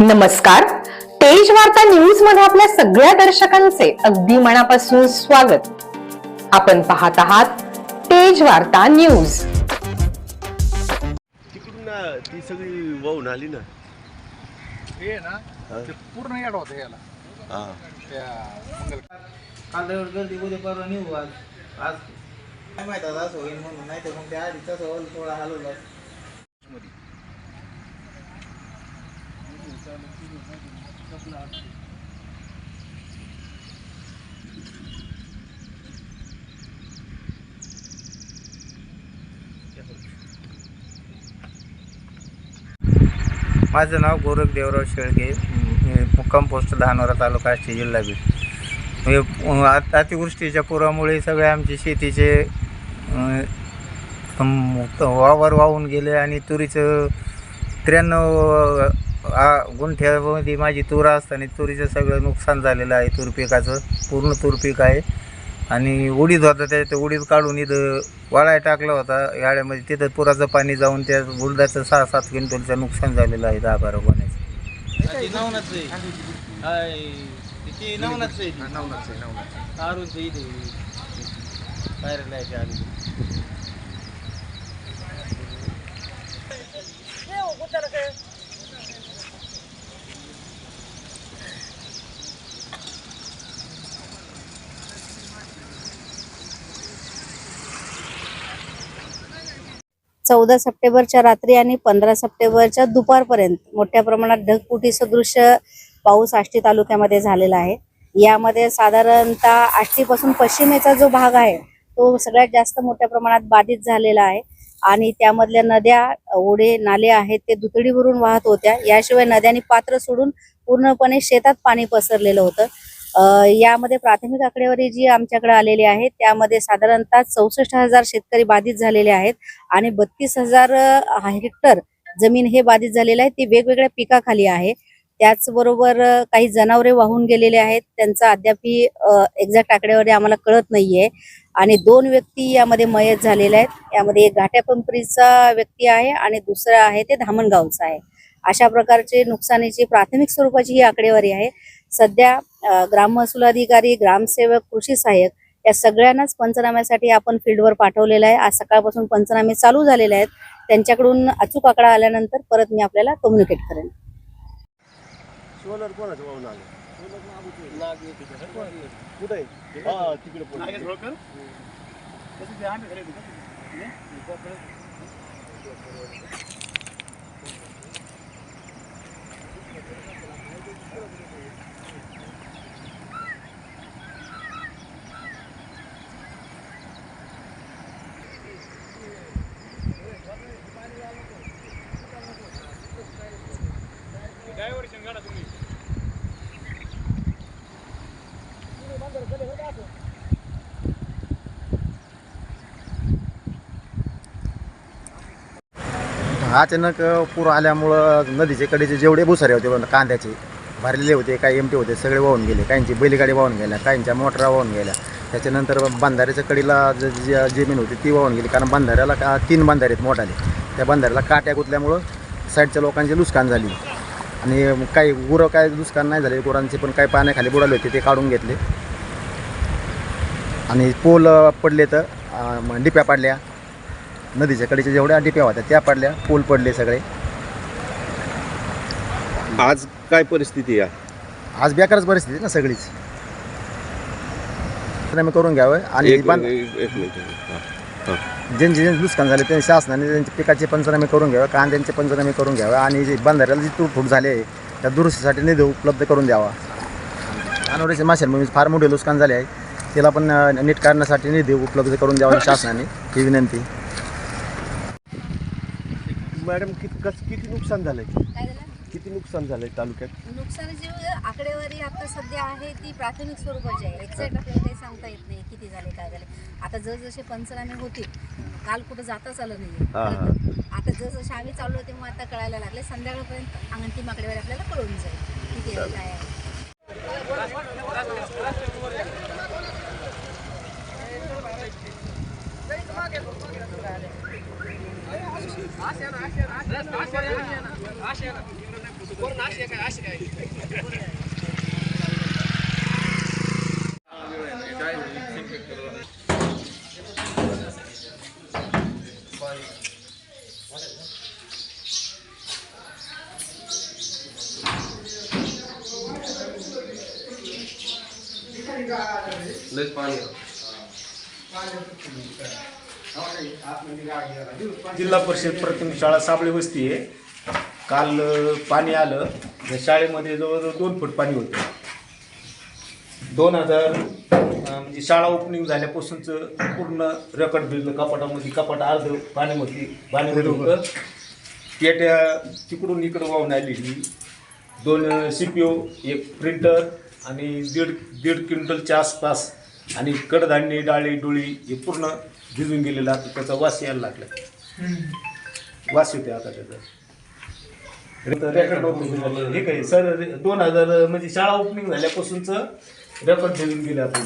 नमस्कार. तेज वार्ता न्यूजमध्ये आपल्या सगळ्या दर्शकांचे अगदी मनापासून स्वागत. आपण पाहत आहात तेज वार्ता न्यूज तिकडून ना ती सगळी वाहून आली ना. हे ना ते पूर्ण येड होतं याला. हा. त्या मंगल काल रविवार गर्दी उद्या परवा निघू आज. आज काय माहीत आता असं होईल म्हणून नाही तर मग त्या आधी तसं होईल थोडा हलवला. माझं नाव गोरख देवराव शेळके. मुक्काम पोस्ट धानोरा तालुका आष्टी जिल्हा बीड. म्हणजे, अतिवृष्टीच्या पुरामुळे सगळे आमचे शेतीचे वावर वाहून गेले आणि तुरीचं त्र्याण्णव गुंठ्यामध्ये माझी तूर असताना तुरीचं सगळं नुकसान झालेलं आहे. तूर पिकाचं पूर्ण तूर पीक आहे. आणि उडीद होता त्याच्यात उडीद काढून इथं वाळाय टाकला होता. याड्यामध्ये तिथं पुराचं पाणी जाऊन त्या बुलदाचं सहा सात क्विंटलचं नुकसान झालेलं आहे दहा बारा गोण्याचं चौदा सप्टेंबरच्या रात्री आणि पंधरा सप्टेंबरच्या दुपारपर्यंत मोठ्या प्रमाणात ढगफुटी सदृश पाऊस आष्टी तालुक्यामध्ये झालेला आहे. यामध्ये साधारणतः आष्टीपासून पश्चिमेचा जो भाग आहे तो सगळ्यात जास्त मोठ्या प्रमाणात बाधित झालेला आहे. आणि त्यामधल्या नद्या ओढे नाले आहेत ते दुतडीवरून वाहत होत्या. याशिवाय नद्यांनी पात्र सोडून पूर्णपणे शेतात पाणी पसरलेलं होतं. यामध्ये प्राथमिक आकडेवारी जी आमच्याकडे आलेली आहे त्यामध्ये साधारणतः चौसष्ट हजार शेतकरी बाधित झालेले आहेत आणि बत्तीस हजार हेक्टर जमीन हे बाधित झालेलं आहे. ती वेगवेगळ्या पिकाखाली आहे. त्याचबरोबर काही जनावरे वाहून गेलेले आहेत. त्यांचा अद्यापही एक्झॅक्ट आकडेवारी आम्हाला कळत नाहीये. आणि दोन व्यक्ती यामध्ये मयत झालेल्या आहेत. यामध्ये एक घाट्यापिंपरीचा व्यक्ती आहे आणि दुसरा आहे ते धामणगावचा आहे. अशा प्रकारचे नुकसानीची प्राथमिक स्वरूपाची ही आकडेवारी आहे. सध्या ग्राम महसूल अधिकारी ग्रामसेवक कृषी सहाय्यक या सगळ्यांनाच पंचनाम्यासाठी आपण फील्डवर पाठवलेलं आहे. आज सकाळपासून पंचनामे चालू झालेले आहेत. त्यांच्याकडून अचूक आकडा आल्यानंतर परत मी आपल्याला कम्युनिकेट करेन. कुठे हा अचानक पूर आल्यामुळं नदीचे कडेचे जेवढे भुसारे होते कांद्याचे भरलेले होते काही एमटे होते सगळे वाहून गेले. काहींची बैलगाडी वाहून गेल्या काहींच्या मोटरा वाहून गेल्या. त्याच्यानंतर बंधाऱ्याच्या कडीला ज- जी जमीन होती ती वाहून गेली. कारण बंधाऱ्याला का तीन बंधारे आहेत मोठाले. त्या बंधाऱ्याला काट्या गुतल्यामुळं साईडच्या लोकांची नुकसान झाली. आणि काही गुरं काय नुकसान नाही झाले गुरांचे पण काही पाण्याखाली बुडाले होते ते काढून घेतले. आणि पोल पडले तर डिप्या पाडल्या. नदीच्या कडेच्या जेवढ्या डिप्या होत्या त्या पडल्या पूल पडले सगळे. आज काय परिस्थिती आहे? आज बेकारच परिस्थिती ना सगळीच. पंचनामे करून घ्यावं आणि एक बंद एक- एक मिनिट. हा, हा. ज्यांचे ज्यांचे नुकसान झाले त्यांनी शासनाने त्यांचे पिकाचे पंचनामे करून घ्यावं कांद्यांचे पंचनामे करून घ्यावं आणि जे बंधाऱ्याला जी तुटफूट झाली आहे त्या दुरुस्तीसाठी निधी उपलब्ध करून द्यावा. अनवडीचे माशांमुळे फार मोठे नुकसान झाले आहे. त्याला पण अं, नीट करण्यासाठी निधी उपलब्ध करून द्यावा शासनाने ही विनंती. मॅडम किती कस किती नुकसान झालंय? किती नुकसान झालंय तालुक्यात? नुकसानाची आकडेवारी आता सध्या आहे ती प्राथमिक स्वरूपाची आहे. एक्झॅक्ट आपल्याला काही सांगता येत नाही किती झाले काय झाले. आता जसजसे पंचनामे होतील काल कुठं जाताच आलं नाही हा. आता जसजसे आम्ही चाललो तेव्हा आता कळायला लागले संध्याकाळपर्यंत अंतिम आकडेवारी आपल्याला कळून जाईल. किती आहे काय आहे? लस पाणी. जिल्हा परिषद प्राथमिक शाळा साबळे वस्ती आहे. काल पाणी आलं. या शाळेमध्ये जवळजवळ दोन फूट पाणी होतं. दोन हजार म्हणजे शाळा ओपनिंग झाल्यापासूनचं पूर्ण रेकॉर्ड भिजलं कपाटामध्ये कपाट अर्ध पाण्यामध्ये पाण्यामध्ये होतं. पेट्या तिकडून इकडं वाहून आलेली. दोन सी पी ओ एक प्रिंटर आणि दीड दीड क्विंटलच्या आसपास आणि कडधान्य डाळी डोळी हे पूर्ण भिजून गेलेलं आता त्याचा वास यायला लागला. वास येते आता त्याचा. रेकॉर्ड होतं हे काय सर दोन हजार म्हणजे शाळा ओपनिंग झाल्यापासूनचं रेकॉर्ड भिजून गेले आता.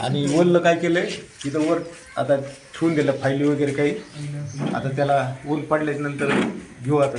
आणि वरलं काय केलंय? तिथं वर आता ठेवून दिलं फायली वगैरे काही. आता त्याला ऊन पडल्याच्या नंतर घेऊ आता.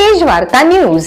तेज वार्ता न्यूज